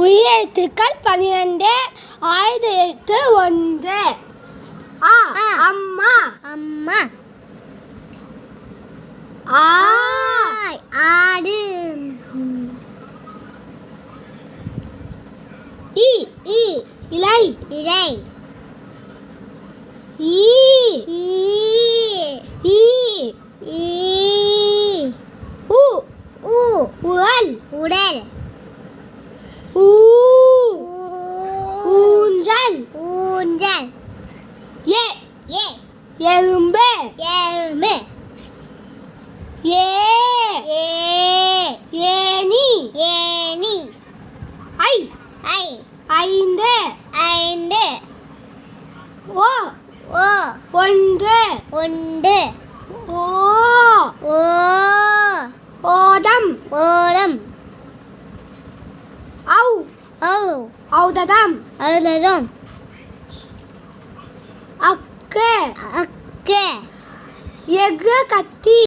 உயிரெழுத்துக்கள் பன்னிரண்டு ஆயுத எழுத்து ஒன்று. ஆ. அம்மா. அம்மா. ஆடு. இ. இலை. இலை. ஈ எறும்பு எருமை ஏ. ஏ. ஏனி ஏனி ஐ. ஐ. ஐந்து. ஐந்து. ஓ. ஓ. ஒன்று. ஒன்று. ஓ. ஓ. ஓதம் ஓரம் ஔ. ஓ ஔததம். அருளரும் எஃகு கத்தி.